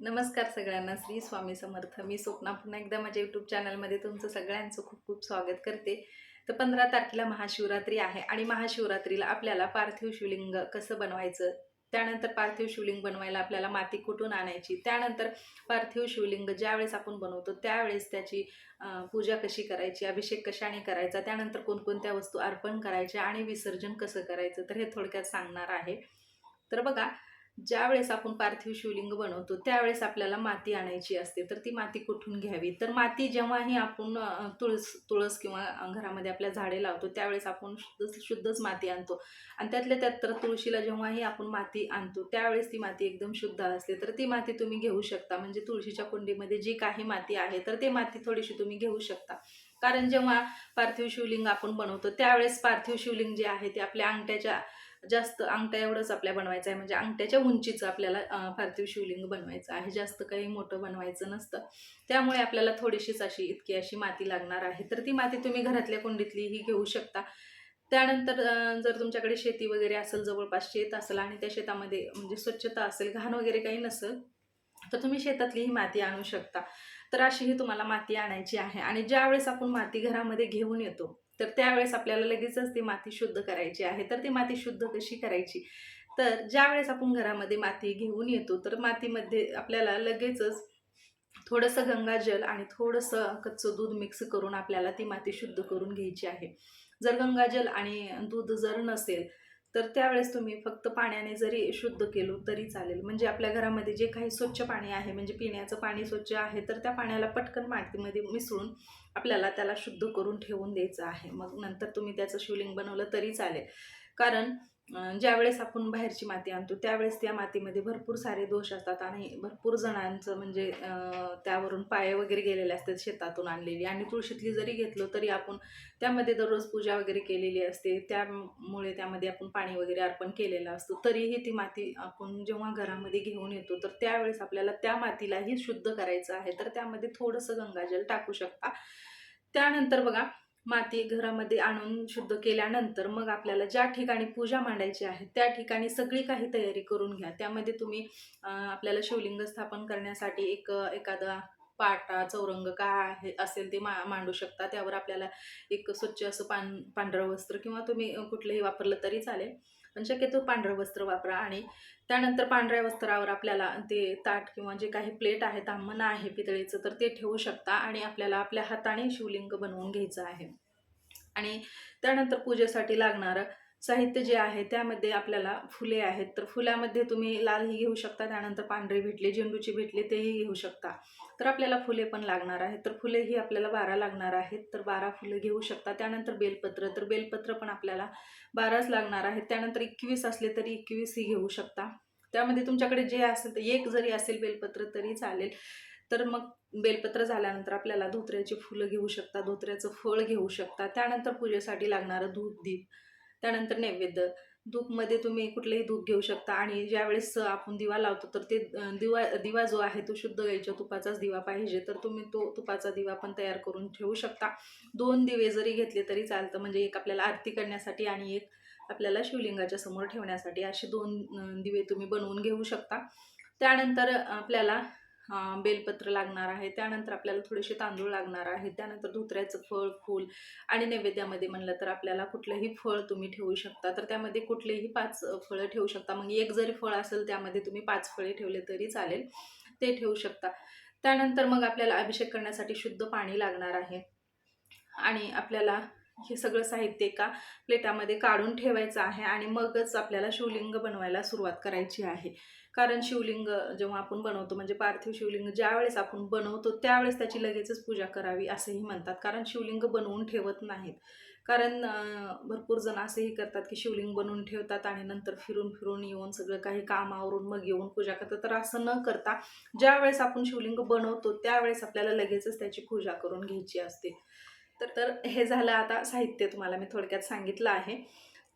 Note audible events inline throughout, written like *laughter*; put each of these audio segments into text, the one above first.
नमस्कार सगळ्यांना श्री स्वामी समर्थ. मी स्वप्ना पुन्हा एकदा माझ्या यूट्यूब चॅनलमध्ये तुमचं सगळ्यांचं खूप खूप स्वागत करते. तर पंधरा तारखेला महाशिवरात्री आहे आणि महाशिवरात्रीला आपल्याला पार्थिव शिवलिंग कसं बनवायचं? त्यानंतर पार्थिव शिवलिंग बनवायला आपल्याला माती कुठून आणायची? त्यानंतर पार्थिव शिवलिंग ज्यावेळेस आपण बनवतो त्यावेळेस त्याची पूजा कशी करायची? अभिषेक कशाने करायचा? त्यानंतर कोणकोणत्या वस्तू अर्पण करायच्या? आणि विसर्जन कसं करायचं? तर हे थोडक्यात सांगणार आहे. तर बघा ज्यावेळेस आपण पार्थिव शिवलिंग बनवतो त्यावेळेस आपल्याला माती आणायची असते. तर ती माती कुठून घ्यावी? तर माती जेव्हाही आपण तुळस तुळस किंवा घरामध्ये आपल्या झाडे लावतो त्यावेळेस आपण शुद्ध शुद्धच माती आणतो. आणि त्यातल्या त्यात तर तुळशीला जेव्हाही आपण माती आणतो त्यावेळेस ती माती एकदम शुद्ध असते. तर ती माती तुम्ही घेऊ शकता. म्हणजे तुळशीच्या कुंडीमध्ये जी काही माती आहे तर ते माती थोडीशी तुम्ही घेऊ शकता. कारण जेव्हा पार्थिव शिवलिंग आपण बनवतो त्यावेळेस पार्थिव शिवलिंग जे आहे ते आपल्या अंगठ्याच्या जास्त अंगठ्या एवढंच आपल्या बनवायचं आहे. म्हणजे अंगठ्याच्या उंचीचं आपल्याला पार्थिव शिवलिंग बनवायचं आहे. जास्त काही मोठं बनवायचं नसतं. त्यामुळे आपल्याला थोडीशीच अशी इतकी अशी माती लागणार आहे. तर ती माती तुम्ही घरातल्या कुंडीतलीही घेऊ शकता. त्यानंतर जर तुमच्याकडे शेती वगैरे असेल जवळपास शेत असेल आणि त्या शेतामध्ये म्हणजे स्वच्छता असेल घाण वगैरे काही नसेल तर तुम्ही शेतातली ही माती आणू शकता. तर अशी ही तुम्हाला माती आणायची आहे. आणि ज्यावेळेस आपण माती घरामध्ये घेऊन येतो तर त्यावेळेस आपल्याला लगेचच ती माती शुद्ध करायची आहे. तर ती माती शुद्ध कशी करायची? तर ज्यावेळेस आपण घरामध्ये माती घेऊन येतो तर मातीमध्ये आपल्याला लगेचच थोडंसं गंगाजल आणि थोडंसं कच्चं दूध मिक्स करून आपल्याला ती माती शुद्ध करून घ्यायची आहे. जर गंगाजल आणि दूध जर नसेल तर त्यावेळेस तुम्ही फक्त पाण्याने जरी शुद्ध केलो तरी चालेल. म्हणजे आपल्या घरामध्ये जे काही स्वच्छ पाणी आहे म्हणजे पिण्याचं पाणी स्वच्छ आहे तर त्या पाण्याला पटकन मातीमध्ये मिसळून आपल्याला त्याला शुद्ध करून ठेवून द्यायचं आहे. मग नंतर तुम्ही त्याचं शिवलिंग बनवलं तरी चालेल. कारण ज्यावेळेस आपण बाहेरची माती आणतो त्यावेळेस त्या मातीमध्ये भरपूर सारे दोष असतात आणि भरपूर जणांचं म्हणजे त्यावरून पाय वगैरे गेलेले असतात शेतातून आणलेली. आणि तुळशीतली जरी घेतलो तरी आपण त्यामध्ये दररोज पूजा वगैरे केलेली असते. त्यामुळे त्यामध्ये आपण पाणी वगैरे अर्पण केलेलं असतं. तरीही ती माती आपण जेव्हा घरामध्ये घेऊन येतो तर त्यावेळेस आपल्याला त्या मातीलाही शुद्ध करायचं आहे. तर त्यामध्ये थोडंसं गंगाजल टाकू शकता. त्यानंतर बघा माती घरामध्ये आणून शुद्ध केल्यानंतर मग आपल्याला ज्या ठिकाणी पूजा मांडायची आहे त्या ठिकाणी सगळी काही तयारी करून घ्या. त्यामध्ये तुम्ही आपल्याला शिवलिंग स्थापन करण्यासाठी एक एखादा पाटा चौरंग काय आहे असेल ते मा मांडू शकता. त्यावर आपल्याला एक स्वच्छ असं पान पांढरं वस्त्र किंवा तुम्ही कुठलंही वापरलं तरी चालेल. पण शक्यतो पांढरं वस्त्र वापरा आणि त्यानंतर पांढऱ्या वस्त्रावर आपल्याला ते ताट किंवा जे काही प्लेट आहे तांबणं आहे पितळेचं तर ते ठेवू शकता आणि आपल्याला आपल्या हाताने शिवलिंग बनवून घ्यायचं आहे. आणि त्यानंतर पूजेसाठी लागणारं साहित्य जे आहे त्यामध्ये आपल्याला फुले आहेत. तर फुलामध्ये तुम्ही लालही घेऊ शकता त्यानंतर पांढरे भेटले झेंडूची भेटले तेही घेऊ शकता. तर आपल्याला फुले पण लागणार आहेत. तर फुलेही आपल्याला बारा लागणार आहेत. तर बारा फुलं घेऊ शकता. त्यानंतर बेलपत्र. तर बेलपत्र पण आपल्याला बाराच लागणार आहेत. त्यानंतर एकवीस असले तरी एकवीसही घेऊ शकता. त्यामध्ये तुमच्याकडे जे असेल तर एक जरी असेल बेलपत्र तरी चालेल. तर मग बेलपत्र झाल्यानंतर आपल्याला धोत्र्याची फुलं घेऊ शकता. धोत्र्याचं फळ घेऊ शकता. त्यानंतर पूजेसाठी लागणारं धूप दीप. त्यानंतर नैवेद्य. धूपमध्ये तुम्ही कुठलंही धूप घेऊ शकता. आणि ज्यावेळेस आपण दिवा लावतो तर ते दिवा दिवा जो आहे तो शुद्ध गाईच्या तुपाचाच दिवा पाहिजे. तर तुम्ही तो तुपाचा दिवा पण तयार करून ठेवू शकता. दोन दिवे जरी घेतले तरी चालतं. म्हणजे एक आपल्याला आरती करण्यासाठी आणि एक आपल्याला शिवलिंगाच्या समोर ठेवण्यासाठी असे दोन दिवे तुम्ही बनवून घेऊ शकता. त्यानंतर आपल्याला बेलपत्र लागणार आहे. त्यानंतर आपल्याला थोडेसे तांदूळ लागणार आहे. त्यानंतर धोत्र्याचं फळ फूल आणि नैवेद्यामध्ये म्हणलं तर आपल्याला कुठलंही फळ तुम्ही ठेवू शकता. तर त्यामध्ये कुठलेही पाच फळं ठेवू शकता. मग एक जरी फळ असेल त्यामध्ये तुम्ही पाच फळे ठेवले तरी चालेल. ते ठेवू शकता. त्यानंतर मग आपल्याला अभिषेक करण्यासाठी शुद्ध पाणी लागणार आहे. आणि आपल्याला हे सगळं साहित्य एका प्लेटामध्ये काढून ठेवायचं आहे आणि मगच आपल्याला शिवलिंग बनवायला सुरुवात करायची आहे. कारण शिवलिंग जेव्हा आपण बनवतो म्हणजे पार्थिव शिवलिंग ज्यावेळेस आपण बनवतो त्यावेळेस त्याची लगेचच पूजा करावी असेही म्हणतात. कारण शिवलिंग बनवून ठेवत नाहीत. कारण भरपूर जण असेही करतात की शिवलिंग बनवून ठेवतात आणि नंतर फिरून फिरून येऊन सगळं काही काम आवरून मग येऊन पूजा करतात. तर असं न करता ज्यावेळेस आपण शिवलिंग बनवतो त्यावेळेस आपल्याला लगेचच त्याची पूजा करून घ्यायची असते. तर तर हे झालं आता साहित्य तुम्हाला मी थोडक्यात सांगितलं आहे.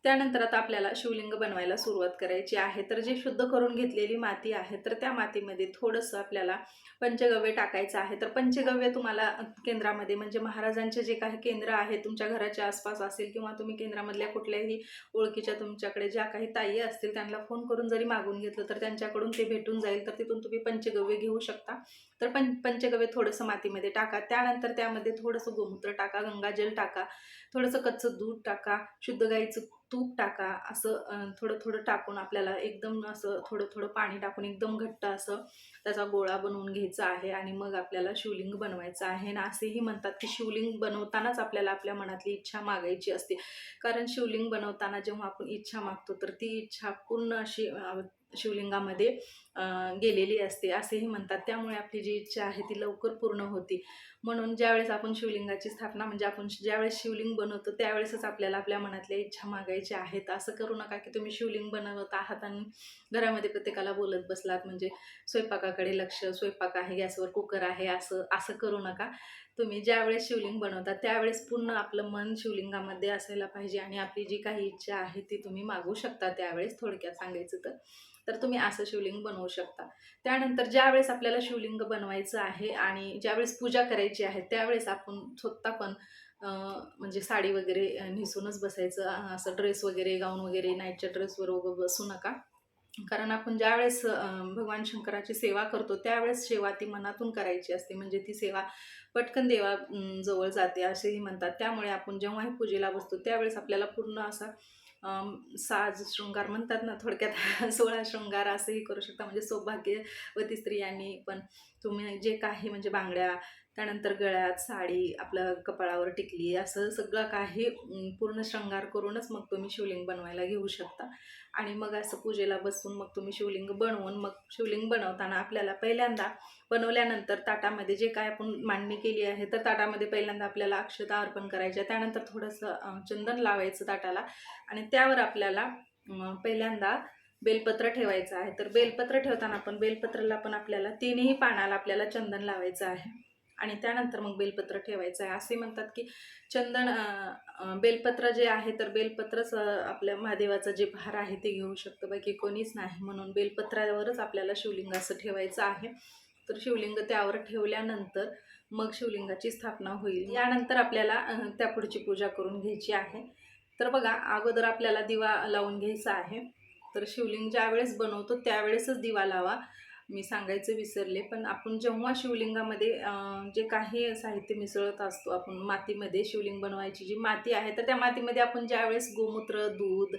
त्यानंतर आता आपल्याला शिवलिंग बनवायला सुरुवात करायची आहे. तर जे शुद्ध करून घेतलेली माती आहे तर त्या मातीमध्ये थोडंसं आपल्याला पंचगव्य टाकायचं आहे. तर पंचगव्य तुम्हाला केंद्रामध्ये म्हणजे महाराजांचे जे काही केंद्र आहे तुमच्या घराच्या आसपास असेल किंवा तुम्ही केंद्रामधल्या कुठल्याही ओळखीच्या तुमच्याकडे ज्या काही ताई असतील त्यांना फोन करून जरी मागून घेतलं तर त्यांच्याकडून ते भेटून जाईल. तर तिथून तुम्ही पंचगव्य घेऊ शकता. तर पं पंचगव्य थोडंसं मातीमध्ये टाका. त्यानंतर त्यामध्ये थोडंसं गोमूत्र टाका गंगाजल टाका थोडंसं कच्चं दूध टाका शुद्ध गाईचं तूप टाका असं थोडं थोडं टाकून आपल्याला एकदम असं थोडं थोडं पाणी टाकून एकदम घट्ट असं त्याचा गोळा बनवून घ्यायचा आहे आणि मग आपल्याला शिवलिंग बनवायचं आहे. आणि असेही म्हणतात की शिवलिंग बनवतानाच आपल्याला आपल्या मनातली इच्छा मागायची असते. कारण शिवलिंग बनवताना जेव्हा आपण इच्छा मागतो तर ती इच्छा पूर्ण अशी शिवलिंगामध्ये गेलेली असते असेही म्हणतात. त्यामुळे आपली जी इच्छा आहे ती लवकर पूर्ण होती. म्हणून ज्यावेळेस आपण शिवलिंगाची स्थापना म्हणजे आपण ज्यावेळेस शिवलिंग बनवतो त्यावेळेसच आपल्याला आपल्या मनातल्या इच्छा मागायच्या आहेत. असं करू नका की तुम्ही शिवलिंग बनवत आहात आणि घरामध्ये प्रत्येकाला बोलत बसलात. म्हणजे स्वयंपाकाकडे लक्ष स्वयंपाक आहे गॅसवर कुकर आहे असं असं करू नका. तुम्ही ज्यावेळेस शिवलिंग बनवता त्यावेळेस पूर्ण आपलं मन शिवलिंगामध्ये असायला पाहिजे आणि आपली जी काही इच्छा आहे ती तुम्ही मागू शकता त्यावेळेस थोडक्यात सांगायचं तर. तर तुम्ही असं शिवलिंग बनवू शकता. त्यानंतर ज्यावेळेस आपल्याला शिवलिंग बनवायचं आहे आणि ज्यावेळेस पूजा करायची आहे त्यावेळेस आपण स्वतः पण म्हणजे साडी वगैरे नेसूनच बसायचं. असं ड्रेस वगैरे गाऊन वगैरे नाईटच्या ड्रेसवर वगैरे बसू नका. कारण आपण ज्यावेळेस भगवान शंकराची सेवा करतो त्यावेळेस सेवा ती मनातून करायची असते. म्हणजे ती सेवा पटकन देवा जवळ जाते असेही म्हणतात. त्यामुळे आपण जेव्हाही पूजेला बसतो त्यावेळेस आपल्याला पूर्ण असा साज शृंगार म्हणतात ना थोडक्यात *laughs* सोळा शृंगार असंही करू शकता. म्हणजे सौभाग्यवती स्त्रियांनी पण तुम्ही जे काही म्हणजे बांगड्या त्यानंतर गळ्यात साडी आपलं कपाळावर टिकली असं सगळं काही पूर्ण शृंगार करूनच मग तुम्ही शिवलिंग बनवायला घेऊ शकता. आणि मग असं पूजेला बसून मग तुम्ही शिवलिंग बनवून मग शिवलिंग बनवताना आपल्याला पहिल्यांदा बनवल्यानंतर ताटामध्ये जे काय आपण मांडणी केली आहे तर ताटामध्ये पहिल्यांदा आपल्याला अक्षता अर्पण करायच्या त्यानंतर थोडंसं चंदन लावायचं ताटाला आणि त्यावर आपल्याला पहिल्यांदा बेलपत्र ठेवायचं आहे. तर बेलपत्र ठेवताना पण बेलपत्राला पण आपल्याला तीनही पानाला आपल्याला चंदन लावायचं आहे. आणि त्यानंतर मग बेलपत्र ठेवायचं आहे. असे म्हणतात की चंदन बेलपत्र जे आहे तर बेलपत्रच आपल्या महादेवाचं जे भार आहे ते घेऊ शकतं. बाकी कोणीच नाही. म्हणून बेलपत्रावरच आपल्याला शिवलिंग असं ठेवायचं आहे. तर शिवलिंग त्यावर ठेवल्यानंतर मग शिवलिंगाची स्थापना होईल. यानंतर आपल्याला त्या पुढची पूजा करून घ्यायची आहे. तर बघा अगोदर आपल्याला दिवा लावून घ्यायचा आहे. तर शिवलिंग ज्यावेळेस बनवतो त्यावेळेसच दिवा लावा. मी सांगायचं विसरले पण आपण जेव्हा शिवलिंगामध्ये जे काही साहित्य मिसळत असतो आपण मातीमध्ये शिवलिंग बनवायची जी माती आहे तर त्या मातीमध्ये आपण ज्यावेळेस गोमूत्र दूध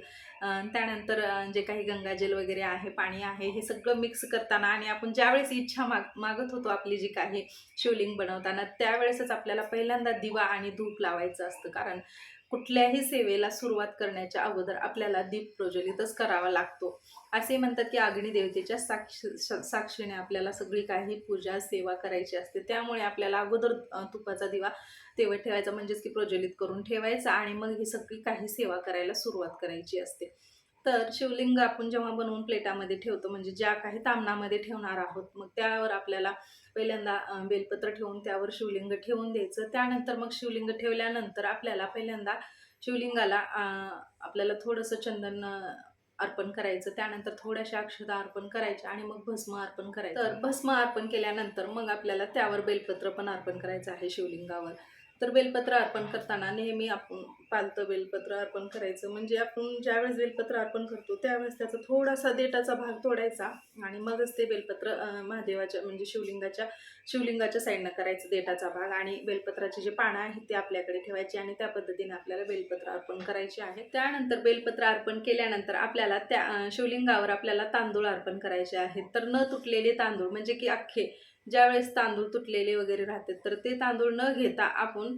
त्यानंतर जे काही गंगाजल वगैरे आहे पाणी आहे हे सगळं मिक्स करताना आणि आपण ज्यावेळेस इच्छा माग मागत होतो आपली जी काही शिवलिंग बनवताना त्यावेळेसच आपल्याला पहिल्यांदा दिवा आणि धूप लावायचं असतं. कारण कुठल्याही सेवेला सुरुवात करण्याच्या अगोदर आपल्याला दीप प्रज्वलितच करावा लागतो. असे म्हणतात की अग्निदेवतेच्या साक्ष स- साक्षीने आपल्याला सगळी काही पूजा सेवा करायची असते. त्यामुळे आपल्याला अगोदर तुपाचा दिवा तेवढ ठेवायचा म्हणजेच की प्रज्वलित करून ठेवायचा आणि मग ही सगळी काही सेवा करायला सुरुवात करायची असते. तर शिवलिंग आपण जेव्हा बनवून प्लेटामध्ये ठेवतो म्हणजे ज्या काही तामणामध्ये ठेवणार आहोत मग त्यावर आपल्याला पहिल्यांदा बेलपत्र ठेवून त्यावर शिवलिंग ठेवून द्यायचं. त्यानंतर मग शिवलिंग ठेवल्यानंतर आपल्याला पहिल्यांदा शिवलिंगाला आपल्याला थोडंसं चंदन अर्पण करायचं. त्यानंतर थोड्याशा अक्षता अर्पण करायच्या आणि मग भस्म अर्पण करायचं. तर भस्म अर्पण केल्यानंतर मग आपल्याला त्यावर बेलपत्र पण अर्पण करायचं आहे शिवलिंगावर. तर बेलपत्र अर्पण करताना नेहमी आपण पालतं बेलपत्र अर्पण करायचं. म्हणजे आपण ज्यावेळेस बेलपत्र अर्पण करतो त्यावेळेस त्याचा थोडासा देठाचा भाग तोडायचा आणि मगच ते बेलपत्र महादेवाच्या म्हणजे शिवलिंगाच्या शिवलिंगाच्या साईडनं करायचं देठाचा भाग आणि बेलपत्राचे जे पानं आहेत ते आपल्याकडे ठेवायचे आणि त्या पद्धतीने आपल्याला बेलपत्र अर्पण करायचे आहे. त्यानंतर बेलपत्र अर्पण केल्यानंतर आपल्याला त्या शिवलिंगावर आपल्याला तांदूळ अर्पण करायचे आहेत. तर न तुटलेले तांदूळ म्हणजे की अख्खे ज्यावेळेस तांदूळ तुटलेले वगैरे राहतात तर ते तांदूळ न घेता आपण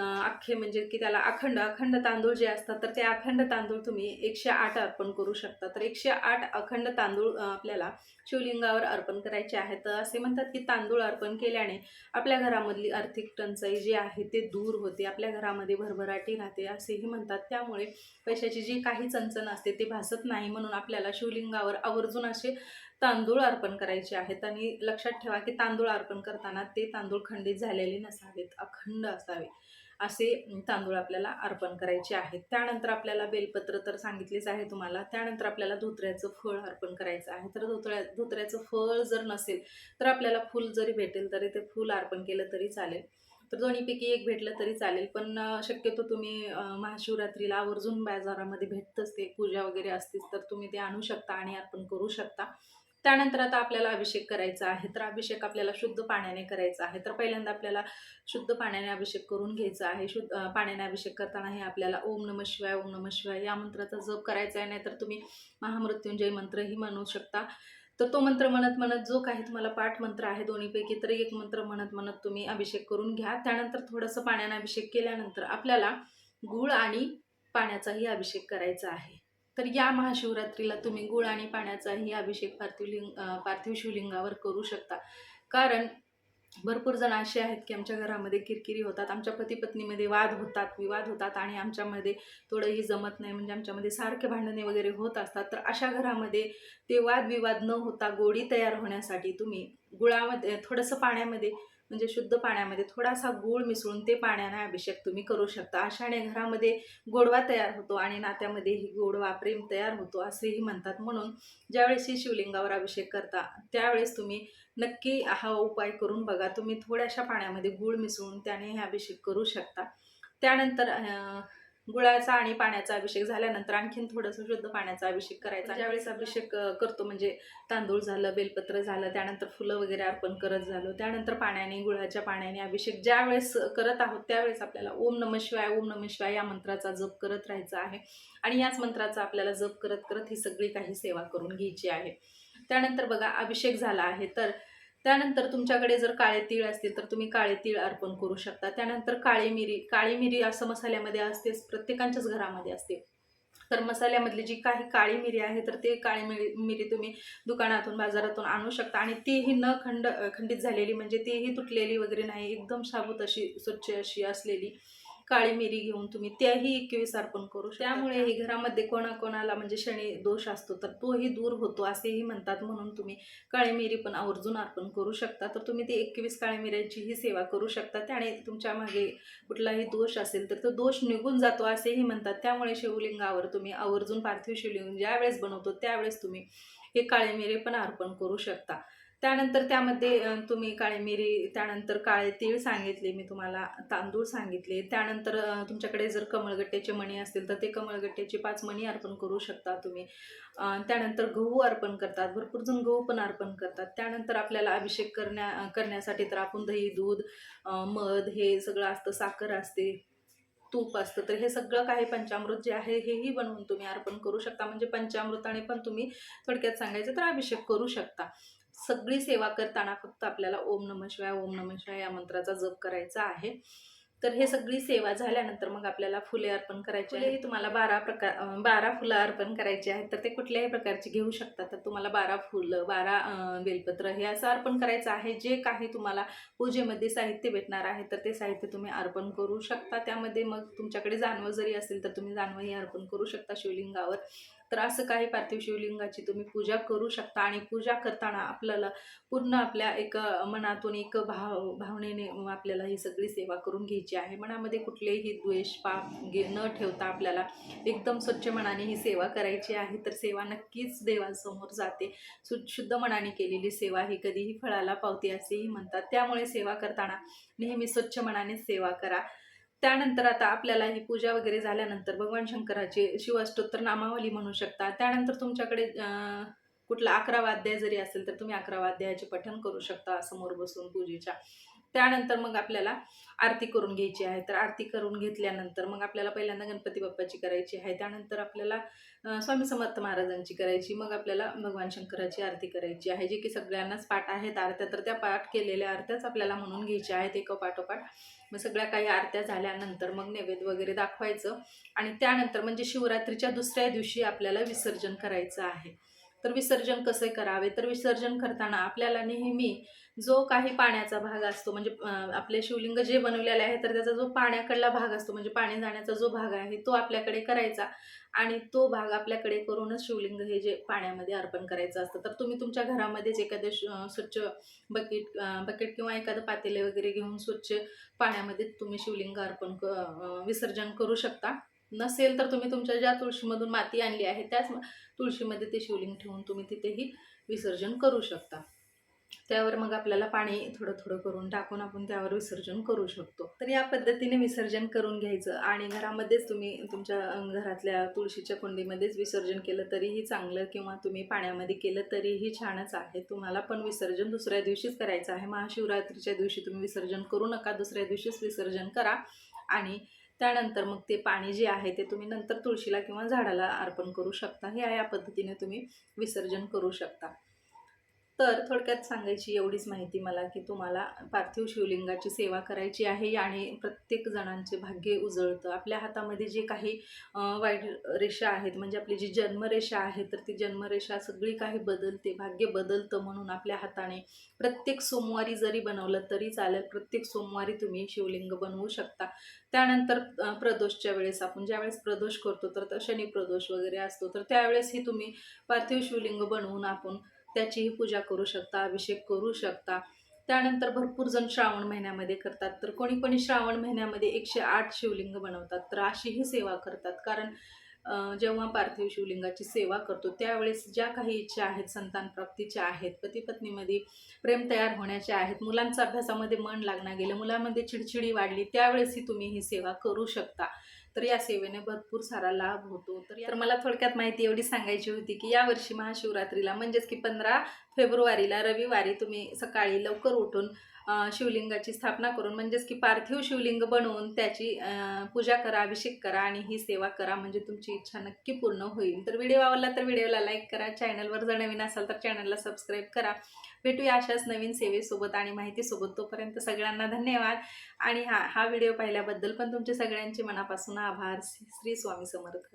अख्खे म्हणजे की त्याला अखंड अखंड तांदूळ जे असतात तर ते अखंड तांदूळ तुम्ही एकशे आठ अर्पण करू शकता. तर एकशे आठ अखंड तांदूळ आपल्याला शिवलिंगावर अर्पण करायचे आहेत. तर असे म्हणतात की तांदूळ अर्पण केल्याने आपल्या घरामधली आर्थिक टंचाई जी आहे ते दूर होते. आपल्या घरामध्ये भरभराटी राहते असेही म्हणतात. त्यामुळे पैशाची जी काही चणचण असते ते भासत नाही म्हणून आपल्याला शिवलिंगावर आवर्जून असे तांदूळ अर्पण करायचे आहेत. आणि लक्षात ठेवा की तांदूळ अर्पण करताना ते तांदूळ खंडित झालेले नसावेत अखंड असावे. असे तांदूळ आपल्याला अर्पण करायचे आहेत. त्यानंतर आपल्याला बेलपत्र तर सांगितलेच आहे तुम्हाला. त्यानंतर आपल्याला धोत्र्याचं फळ अर्पण करायचं आहे. तर धोत्र्या धोत्र्याचं फळ जर नसेल तर आपल्याला फुल जरी भेटेल तरी ते फुल अर्पण केलं तरी चालेल. तर दोन्हीपैकी एक भेटलं तरी चालेल. पण शक्यतो तुम्ही महाशिवरात्रीला आवर्जून बाजारामध्ये भेटतंच ते. पूजा वगैरे असतीच तर तुम्ही ते आणू शकता आणि अर्पण करू शकता. त्यानंतर आता आपल्याला अभिषेक करायचा आहे. तर अभिषेक आपल्याला शुद्ध पाण्याने करायचा आहे. तर पहिल्यांदा आपल्याला शुद्ध पाण्याने अभिषेक करून घ्यायचा आहे. शुद्ध पाण्याने अभिषेक करताना हे आपल्याला ओम नम शिवाय ओम नम शिवाय या मंत्राचा जप करायचा आहे. नाहीतर तुम्ही महामृत्युंजय मंत्रही म्हणू शकता. तर तो मंत्र म्हणत म्हणत जो काही तुम्हाला पाठ मंत्र आहे दोन्हीपैकी तर एक मंत्र म्हणत म्हणत तुम्ही अभिषेक करून घ्या. त्यानंतर थोडंसं पाण्याने अभिषेक केल्यानंतर आपल्याला गुळ आणि पाण्याचाही अभिषेक करायचा आहे. तर या महाशिवरात्रीला तुम्ही गुळ आणि पाण्याचाही अभिषेक पार्थिव लिंग पार्थिव शिवलिंगावर करू शकता. कारण भरपूर जण असे आहेत की आमच्या घरामध्ये किरकिरी होतात आमच्या पती पत्नीमध्ये वाद होतात विवाद होतात आणि आमच्यामध्ये थोडंही जमत नाही. म्हणजे आमच्यामध्ये सारखे भांडणे वगैरे होत असतात. तर अशा घरामध्ये ते वादविवाद न होता गोडी तयार होण्यासाठी तुम्ही गुळामध्ये थोडंसं पाण्यामध्ये म्हणजे शुद्ध पाण्यामध्ये थोडासा गूळ मिसळून ते पाण्याने अभिषेक तुम्ही करू शकता. अशाने घरामध्ये गोडवा तयार होतो आणि नात्यामध्येही गोडवा प्रेम तयार होतो असेही म्हणतात. म्हणून ज्यावेळेस ही शिवलिंगावर अभिषेक करता त्यावेळेस तुम्ही नक्की हा उपाय करून बघा. तुम्ही थोड्याशा पाण्यामध्ये गूळ मिसळून त्याने हे अभिषेक करू शकता. त्यानंतर गुळाचा आणि पाण्याचा अभिषेक झाल्यानंतर आणखीन थोडंसं शुद्ध पाण्याचा अभिषेक करायचा. ज्यावेळेस अभिषेक करतो म्हणजे तांदूळ झालं बेलपत्र झालं त्यानंतर फुलं वगैरे अर्पण करत झालो. त्यानंतर पाण्याने गुळाच्या पाण्याने अभिषेक ज्यावेळेस करत आहोत त्यावेळेस आपल्याला ओम नम शिवाय ओम नम शिवाय या मंत्राचा जप करत राहायचा आहे. आणि याच मंत्राचा आपल्याला जप करत करत ही सगळी काही सेवा करून घ्यायची आहे. त्यानंतर बघा अभिषेक झाला आहे. तर त्यानंतर तुमच्याकडे जर काळे तीळ असतील तर तुम्ही काळे तीळ अर्पण करू शकता. त्यानंतर काळी मिरी काळी मिरी असं मसाल्यामध्ये असतेच प्रत्येकांच्याच घरामध्ये असते. तर मसाल्यामधली जी काही काळी मिरी आहे तर ते काळी मिरी मिरी तुम्ही दुकानातून बाजारातून आणू शकता. आणि तीही न खंड खंडित झालेली म्हणजे तीही तुटलेली वगैरे नाही एकदम साबूत अशी स्वच्छ अशी असलेली. काळी मिरी घेऊन तुम्ही त्याही एकवीस अर्पण करू शकता. त्यामुळे घरामध्ये कोणाकोणाला म्हणजे शनी दोष असतो तर तोही दूर होतो असेही म्हणतात. म्हणून तुम्ही काळी मिरी पण आवर्जून अर्पण करू शकता. तर तुम्ही ती एकवीस काळी मिऱ्यांचीही सेवा करू शकता. त्याने तुमच्या मागे कुठलाही दोष असेल तर तो दोष निघून जातो असेही म्हणतात. त्यामुळे शिवलिंगावर तुम्ही आवर्जून पार्थिव शिवलिंग ज्यावेळेस बनवतो त्यावेळेस तुम्ही हे काळे मिरे पण अर्पण करू शकता. त्यानंतर त्यामध्ये तुम्ही काळी मिरी त्यानंतर काळे तीळ सांगितले मी तुम्हाला तांदूळ सांगितले. त्यानंतर तुमच्याकडे जर कमळगट्ट्याचे मणी असतील तर ते कमळगट्ट्याचे पाच मणी अर्पण करू शकता तुम्ही. त्यानंतर गहू अर्पण करतात भरपूर जण गहू पण अर्पण करतात. त्यानंतर आपल्याला अभिषेक करण्या करण्यासाठी तर आपण दही दूध मध हे सगळं असतं साखर असते तूप असतं. तर हे सगळं काही पंचामृत जे आहे हेही बनवून तुम्ही अर्पण करू शकता. म्हणजे पंचामृताने पण तुम्ही थोडक्यात सांगायचं तर अभिषेक करू शकता. सगळी सेवा करताना फक्त आपल्याला ओम नम शिवाय ओम नम शिवाय या मंत्राचा जप करायचा आहे. तर हे सगळी सेवा झाल्यानंतर मग आपल्याला फुले अर्पण करायची आहे तुम्हाला बारा प्रकार बारा फुलं अर्पण करायची आहेत. तर ते कुठल्याही प्रकारची घेऊ शकता. तर तुम्हाला बारा फुलं बारा बेलपत्र हे असं अर्पण करायचं आहे. जे काही तुम्हाला पूजेमध्ये साहित्य भेटणार आहे तर ते साहित्य तुम्ही अर्पण करू शकता. त्यामध्ये मग तुमच्याकडे जानवं जरी असेल तर तुम्ही जानवंही अर्पण करू शकता शिवलिंगावर. तर असं काही पार्थिव शिवलिंगाची तुम्ही पूजा करू शकता आणि पूजा करताना आपल्याला पूर्ण आपल्या एक मनातून एक भाव भावनेने आपल्याला ही सगळी सेवा करून घ्यायची आहे. मनामध्ये कुठलेही द्वेष पाप घे न ठेवता आपल्याला एकदम स्वच्छ मनाने ही सेवा करायची आहे. तर सेवा नक्कीच देवासमोर जाते. सु शुद्ध मनाने केलेली सेवा ही कधीही फळाला पावते असेही म्हणतात. त्यामुळे सेवा करताना नेहमी स्वच्छ मनाने सेवा करा. त्यानंतर आता आपल्याला ही पूजा वगैरे झाल्यानंतर भगवान शंकराची शिवाष्टोत्तर नामावली म्हणू शकता. त्यानंतर तुमच्याकडे कुठला अकरा वाद्य जरी असेल तर तुम्ही अकरा वाद्याचे पठण करू शकता समोर बसून पूजेच्या. त्यानंतर मग आपल्याला आरती करून घ्यायची आहे. तर आरती करून घेतल्यानंतर मग आपल्याला पहिल्यांदा गणपती बाप्पाची करायची आहे. त्यानंतर आपल्याला स्वामी समर्थ महाराजांची करायची मग आपल्याला भगवान शंकराची आरती करायची आहे जे की सगळ्यांनाच पाठ आहेत आरत्या तर त्या पाठ केलेल्या आरत्याच आपल्याला म्हणून घ्यायच्या आहेत एक पाठोपाठ मग सगळ्या काही आरत्या झाल्यानंतर मग नैवेद्य वगैरे दाखवायचं आणि त्यानंतर म्हणजे शिवरात्रीच्या दुसऱ्या दिवशी आपल्याला विसर्जन करायचं आहे. तर विसर्जन कसे करावे? तर विसर्जन करताना आपल्याला नेहमी जो काही पाण्याचा भाग असतो म्हणजे आपले शिवलिंग जे बनवलेले आहे तर त्याचा जो पाण्याकडला भाग असतो म्हणजे पाणी जाण्याचा जो भाग आहे तो आपल्याकडे करायचा आणि तो भाग आपल्याकडे करूनच शिवलिंग हे जे पाण्यामध्ये अर्पण करायचं असतं. तर तुम्ही तुमच्या घरामध्येच एखादं स्वच्छ बकेट बकेट किंवा एखादं पातेले वगैरे घेऊन स्वच्छ पाण्यामध्ये तुम्ही शिवलिंग अर्पण क विसर्जन करू शकता. नसेल तर तुम्ही तुमच्या ज्या तुळशीमधून माती आणली आहे त्याच तुळशीमध्ये ते शिवलिंग ठेवून तुम्ही तिथेही विसर्जन करू शकता. त्यावर मग आपल्याला पाणी थोडं थोडं करून टाकून आपण त्यावर विसर्जन करू शकतो. तर या पद्धतीने विसर्जन करून घ्यायचं आणि घरामध्येच तुम्ही तुमच्या घरातल्या तुळशीच्या कुंडीमध्येच विसर्जन केलं तरीही चांगलं किंवा तुम्ही पाण्यामध्ये केलं तरीही छानच आहे. तुम्हाला पण विसर्जन दुसऱ्या दिवशीच करायचं आहे. महाशिवरात्रीच्या दिवशी तुम्ही विसर्जन करू नका. दुसऱ्या दिवशीच विसर्जन करा आणि त्यानंतर मग ते पाणी जे आहे ते तुम्ही नंतर तुळशीला किंवा झाडाला अर्पण करू शकता. हे या पद्धतीने तुम्ही विसर्जन करू शकता. तर थोडक्यात सांगायची एवढीच माहिती मला की तुम्हाला पार्थिव शिवलिंगाची सेवा करायची आहे आणि प्रत्येक जणांचे भाग्य उजळतं. आपल्या हातामध्ये जे काही वाईट रेषा आहेत म्हणजे आपली जी जन्मरेषा आहे तर ती जन्मरेषा सगळी काही बदलते. भाग्य बदलतं म्हणून आपल्या हाताने प्रत्येक सोमवारी जरी बनवलं तरी चालेल. प्रत्येक सोमवारी तुम्ही शिवलिंग बनवू शकता. त्यानंतर प्रदोषच्या वेळेस आपण ज्यावेळेस प्रदोष करतो तर तर शनी प्रदोष वगैरे असतो. तर त्यावेळेसही तुम्ही पार्थिव शिवलिंग बनवून आपण त्याचीही पूजा करू शकता अभिषेक करू शकता. त्यानंतर भरपूर जण श्रावण महिन्यामध्ये करतात. तर कोणी कोणी श्रावण महिन्यामध्ये एकशे आठ शिवलिंग बनवतात. तर अशीही सेवा करतात. कारण जेव्हा पार्थिव शिवलिंगाची सेवा करतो त्यावेळेस ज्या काही इच्छा आहेत संतान प्राप्तीच्या आहेत पतीपत्नीमध्ये प्रेम तयार होण्याचे आहेत मुलांचा अभ्यासामध्ये मन लागणार गेलं मुलांमध्ये चिडचिडी वाढली त्यावेळेसही तुम्ही ही सेवा करू शकता. तर या सेवेने भरपूर सारा लाभ होतो. तर तर मला थोडक्यात माहिती एवढी सांगायची होती की यावर्षी महाशिवरात्रीला म्हणजेच की पंधरा फेब्रुवारीला रविवारी तुम्ही सकाळी लवकर उठून शिवलिंगाची स्थापना करून म्हणजेच की पार्थिव शिवलिंग बनवून त्याची पूजा करा अभिषेक करा आणि ही सेवा करा म्हणजे तुमची इच्छा नक्की पूर्ण होईल. तर व्हिडिओ आवडला तर व्हिडिओला लाईक करा चॅनलवर जर नवीन असाल तर चॅनलला सबस्क्राईब करा. भेटूया अशाच नवीन सेवेसोबत आणि माहितीसोबत. तोपर्यंत सगळ्यांना धन्यवाद. आणि हा हा व्हिडिओ पाहिल्याबद्दल पण तुमचे सगळ्यांचे मनापासून आभार. श्री स्वामी समर्थ.